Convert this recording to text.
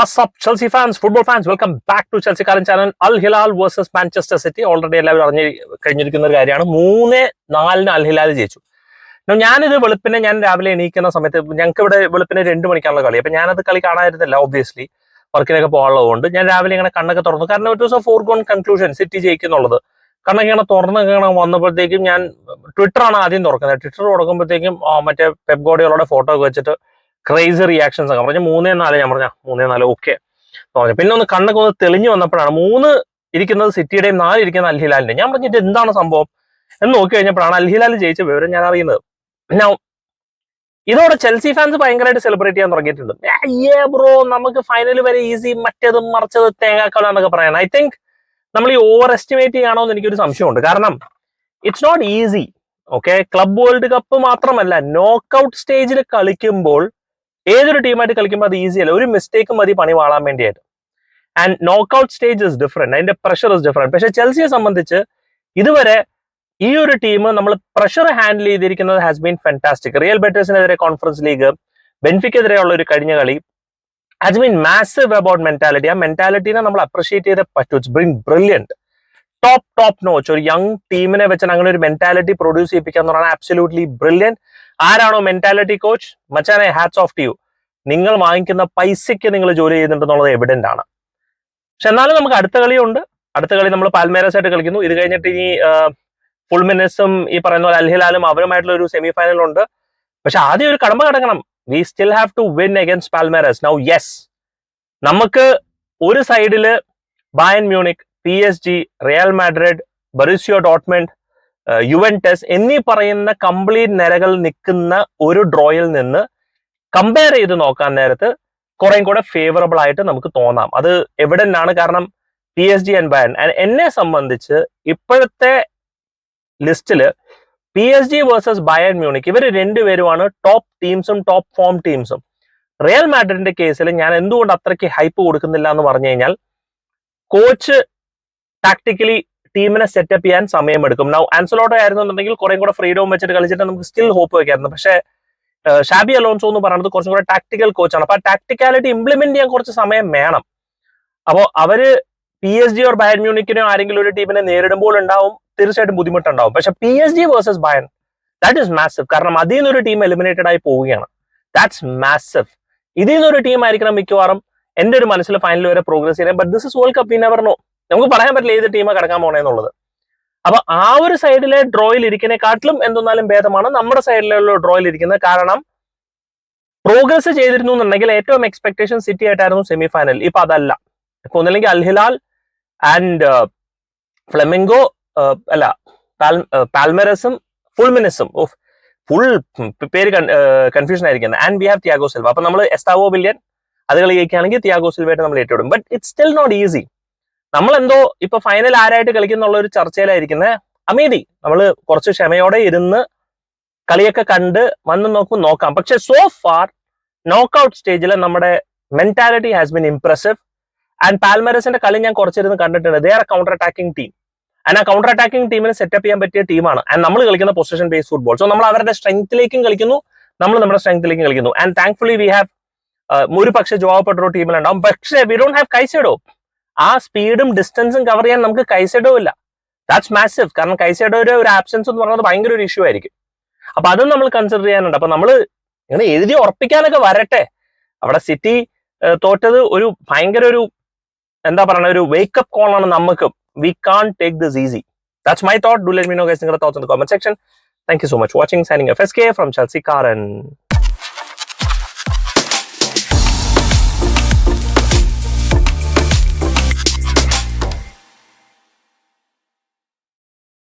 What's up Chelsea fans football fans welcome back to ചെൽസിക്കാരൻ channel Al Hilal versus Manchester City already എല്ലാവരും അറിഞ്ഞു കഴിഞ്ഞിരിക്കുന്ന ഒരു കാര്യമാണ്. മൂന്ന് നാലിന് അൽ ഹിലാൽ ജയിച്ചു. ഞാനിത് വെളുപ്പിനെ ഞാൻ രാവിലെ എണീക്കുന്ന സമയത്ത് ഞങ്ങൾക്ക് ഇവിടെ വെളുപ്പിനെ രണ്ട് മണിക്കാണുള്ള കളി. അപ്പൊ ഞാനത് കളി കാണാതിരുന്നില്ല ഒബ്വിയസ്ലി വർക്കിനൊക്കെ പോകാനുള്ളതുകൊണ്ട് ഞാൻ രാവിലെ ഇങ്ങനെ കണ്ണൊക്കെ തുറന്നു. കാരണം ഒരു ദിവസം ഫോർ ഗോൺ കൺക്ലൂഷൻ സിറ്റി ജയിക്കുന്നുള്ളത്. കണ്ണൊക്കെ ഇങ്ങനെ തുറന്ന് ഇങ്ങനെ വന്നപ്പോഴത്തേക്കും ഞാൻ ട്വിറ്ററാണ് ആദ്യം തുറക്കുന്നത്. ട്വിറ്റർ തുറക്കുമ്പോഴത്തേക്കും മറ്റേ പെപ്ഗോഡികളുടെ ഫോട്ടോ ഒക്കെ വെച്ചിട്ട് ക്രേസി റിയാക്ഷൻസ് ഒക്കെ. പറഞ്ഞു മൂന്നേ നാല് ഞാൻ പറഞ്ഞ മൂന്നേ നാല് ഓക്കെ പറഞ്ഞു. പിന്നെ ഒന്ന് കണ്ണൊക്കെ ഒന്ന് തെളിഞ്ഞു വന്നപ്പോഴാണ് മൂന്ന് ഇരിക്കുന്നത് സിറ്റിയുടെയും നാല് ഇരിക്കുന്ന അൽഹിലാലിന്റെ ഞാൻ പറഞ്ഞിട്ട് എന്താണ് സംഭവം? എന്ന് നോക്കി കഴിഞ്ഞപ്പോഴാണ് അൽഹിലാൽ ജയിച്ച വിവരം ഞാൻ അറിയുന്നത്. പിന്നെ ഇതോടെ ചെൽസി ഫാൻസ് ഭയങ്കരമായിട്ട് സെലിബ്രേറ്റ് ചെയ്യാൻ തുടങ്ങിയിട്ടുണ്ട്. ബ്രോ നമുക്ക് ഫൈനൽ വരെ ഈസി മറ്റേതും മറിച്ചത് തേങ്ങാക്കല എന്നൊക്കെ പറയാൻ. ഐ തിങ്ക് നമ്മൾ ഈ ഓവർ എസ്റ്റിമേറ്റ് ചെയ്യണോ എന്ന് എനിക്കൊരു സംശയമുണ്ട്. കാരണം it's not easy okay club world cup മാത്രമല്ല നോക്കൗട്ട് സ്റ്റേജിൽ കളിക്കുമ്പോൾ ഏതൊരു ടീമായിട്ട് കളിക്കുമ്പോൾ അത് ഈസി അല്ല. ഒരു മിസ്റ്റേക്ക് മതി പണി വാളാൻ വേണ്ടിയായിട്ട്. And knockout stage is different അതിന്റെ പ്രഷർ ഇസ് ഡിഫറെന്റ് പക്ഷെ ചെൽസിയെ സംബന്ധിച്ച് ഇതുവരെ ഈ ഒരു ടീം നമ്മൾ പ്രഷർ ഹാൻഡിൽ ചെയ്തിരിക്കുന്നത് ഹാസ് ബീൻ ഫാന്റാസ്റ്റിക് റിയൽ ബെറ്റേഴ്സിനെതിരെ കോൺഫറൻസ് ലീഗ് ബെൻഫിക്കെതിരെയുള്ള ഒരു കഴിഞ്ഞ കളി has been massive about mentality ആ മെന്റാലിറ്റിനെ നമ്മൾ അപ്രീഷിയേറ്റ് ചെയ്തേ പറ്റൂ. It's bring brilliant top top notch ഒരു യങ് ടീമിനെ വെച്ചാൽ അങ്ങനെ ഒരു മെന്റാലിറ്റി പ്രൊഡ്യൂസ് ചെയ്യിപ്പിക്കുക എന്ന് പറഞ്ഞാൽ ആബ്സല്യൂട്ട്ലി ബ്രില്യന്റ് ആരാണോ മെന്റാലിറ്റി കോച്ച് മച്ചാനെ ഹാറ്റ്സ് ഓഫ് ടു യു നിങ്ങൾ വാങ്ങിക്കുന്ന പൈസയ്ക്ക് നിങ്ങൾ ജോലി ചെയ്യുന്നുണ്ടെന്നുള്ളത് എവിഡന്റ് ആണ്. പക്ഷെ എന്നാലും നമുക്ക് അടുത്ത കളിയുണ്ട്. അടുത്ത കളി നമ്മൾ പാൽമേരസ് ആയിട്ട് കളിക്കുന്നു. ഇത് കഴിഞ്ഞിട്ട് ഇനി ഫുൾമിനസും ഈ പറയുന്ന പോലെ അൽഹിലാലും അവരുമായിട്ടുള്ള ഒരു സെമി ഫൈനൽ ഉണ്ട്. പക്ഷെ ആദ്യം ഒരു കടമ്പ കിടക്കണം. We still have to win against Palmeiras now yes നമുക്ക് ഒരു സൈഡിൽ Bayern Munich P S G Real Madrid Borussia ഡോട്ട്മെന്റ് Juventus എന്നീ പറയുന്ന കംപ്ലീറ്റ് നിരകൾ നിൽക്കുന്ന ഒരു ഡ്രോയിൽ നിന്ന് കമ്പയർ ചെയ്ത് നോക്കാൻ നേരത്ത് കുറേം കൂടെ ഫേവറബിൾ ആയിട്ട് നമുക്ക് തോന്നാം. അത് എവിടെ ആണ്. കാരണം P S G and Bayern എന്നെ സംബന്ധിച്ച് ഇപ്പോഴത്തെ ലിസ്റ്റിൽ P S G versus Bayern Munich ഇവർ രണ്ടുപേരുമാണ് ടോപ്പ് ടീംസും ടോപ്പ് ഫോം ടീംസും റിയൽ മാഡ്രിഡിന്റെ കേസിൽ ഞാൻ എന്തുകൊണ്ട് അത്രയ്ക്ക് ഹൈപ്പ് കൊടുക്കുന്നില്ല എന്ന് പറഞ്ഞു കഴിഞ്ഞാൽ കോച്ച് ടാക്ടിക്കലി ടീമിനെ സെറ്റപ്പ് ചെയ്യാൻ സമയമെടുക്കും. നൗ ആൻസലോട്ടോ എന്നുണ്ടെങ്കിൽ കുറെ കൂടെ ഫ്രീഡം വെച്ചിട്ട് കളിച്ചിട്ട് നമുക്ക് സ്റ്റിൽ ഹോപ്പ് വെക്കായിരുന്നു. പക്ഷേ ഷാബി അലോൺസോ എന്ന് പറയുന്നത് കുറച്ചും കൂടെ ടാക്ടിക്കൽ കോച്ചാണ് അപ്പൊ ആ ടാക്ടിക്കാലിറ്റി ഇംപ്ലിമെന്റ് ചെയ്യാൻ കുറച്ച് സമയം വേണം. അപ്പോൾ അവർ P S G or Bayern മ്യൂണിക്കിനോ ആരെങ്കിലും ഒരു ടീമിനെ നേരിടുമ്പോൾ ഉണ്ടാവും തീർച്ചയായിട്ടും ബുദ്ധിമുട്ടുണ്ടാവും. പക്ഷെ P S G versus Bayern that is massive കാരണം അതിൽ നിന്നൊരു ടീം എലിമിനേറ്റഡ് ആയി പോവുകയാണ്. ദാറ്റ്സ് മാസീവ് ഇതിൽ നിന്നൊരു ടീം ആയിരിക്കണം മിക്കവാറും. എന്റെ ഒരു മനസ്സിൽ ഫൈനൽ വരെ പ്രോഗ്രസ് ചെയ്യാൻ but this is world cup in ever know നമുക്ക് പറയാൻ പറ്റില്ല ഏത് ടീമാണ് കിടക്കാൻ പോണേന്നുള്ളത് അപ്പൊ ആ ഒരു സൈഡിലെ ഡ്രോയിൽ ഇരിക്കുന്നതിനെക്കാട്ടിലും എന്തൊന്നാലും ഭേദമാണ് നമ്മുടെ സൈഡിലുള്ള ഡ്രോയിൽ ഇരിക്കുന്നത് കാരണം പ്രോഗ്രസ് ചെയ്തിരുന്നു എന്നുണ്ടെങ്കിൽ ഏറ്റവും എക്സ്പെക്ടേഷൻ സിറ്റി ആയിട്ടായിരുന്നു സെമി ഫൈനൽ ഇപ്പൊ അതല്ല. ഇപ്പൊ ഒന്നില്ലെങ്കിൽ അൽഹിലാൽ ആൻഡ് ഫ്ലെമിംഗോ അല്ല പാൽമെറസും ഫുൾമിനസും ഓഫ് ഫുൾ പേര് കൺഫ്യൂഷൻ ആയിരിക്കുന്നത് and we have Thiago Silva അപ്പൊ നമ്മൾ എസ്താവോ ബില്യൻ അത് കളിക്കുകയാണെങ്കിൽ ത്യാഗോ സിൽവയായിട്ട് നമ്മൾ ഏറ്റെടുക്കും. But it's still not easy നമ്മൾ എന്തോ ഇപ്പൊ ഫൈനൽ ആരായിട്ട് കളിക്കുന്നുള്ള ഒരു ചർച്ചയിലായിരിക്കുന്നത് അമേദി. നമ്മൾ കുറച്ച് ക്ഷമയോടെ ഇരുന്ന് കളിയൊക്കെ കണ്ട് വന്ന് നോക്കും നോക്കാം. പക്ഷെ സോ ഫാർ നോക്കൗട്ട് സ്റ്റേജിൽ നമ്മുടെ mentality has been impressive and പാൽമരസിന്റെ കളി ഞാൻ കുറച്ചിരുന്ന് കണ്ടിട്ടുണ്ട്. They are counter attacking team and ആ കൗണ്ടർ അറ്റാക്കിംഗ് ടീമിനെ സെറ്റപ്പ് ചെയ്യാൻ പറ്റിയ ടീമാണ് ആൻഡ് നമ്മൾ കളിക്കുന്ന പൊസിഷൻ ബേസ് ഫുട്ബോൾ സോ നമ്മൾ അവരുടെ സ്ട്രെങ്ത്തിലേക്കും കളിക്കുന്നു. നമ്മൾ നമ്മുടെ സ്ട്രെങ്ത്തിലേക്കും കളിക്കുന്നു. ആൻഡ് താങ്ക്ഫുള്ളി വി ഹാവ് ഒരു പക്ഷേ ജോബ് പെട്രോ ടീമിലുണ്ടാവും പക്ഷേ വി ഡോണ്ട് ഹാവ് കൈസൈഡോ ആ സ്പീഡും ഡിസ്റ്റൻസും കവർ ചെയ്യാൻ നമുക്ക് കൈസൈഡോ ഇല്ല. ദാറ്റ്സ് മാസീവ് കാരണം കൈസൈഡോയുടെ ഒരു ആബ്സെൻസ് എന്ന് പറയുന്നത് ഭയങ്കര ഒരു ഇഷ്യൂ ആയിരിക്കും. അപ്പൊ അതും നമ്മൾ കൺസിഡർ ചെയ്യാനുണ്ട്. അപ്പൊ നമ്മൾ ഇങ്ങനെ എഴുതി ഉറപ്പിക്കാനൊക്കെ വരട്ടെ. അവിടെ സിറ്റി തോറ്റത് ഒരു ഭയങ്കര ഒരു എന്താ പറയണ ഒരു വേക്കപ്പ് കോൾ ആണ് നമുക്ക്. We can take this easy that's my thought do let me know guys നിങ്ങളുടെ thoughts in the comment section thank you so much watching signing F S K from Chelsea കാരൻ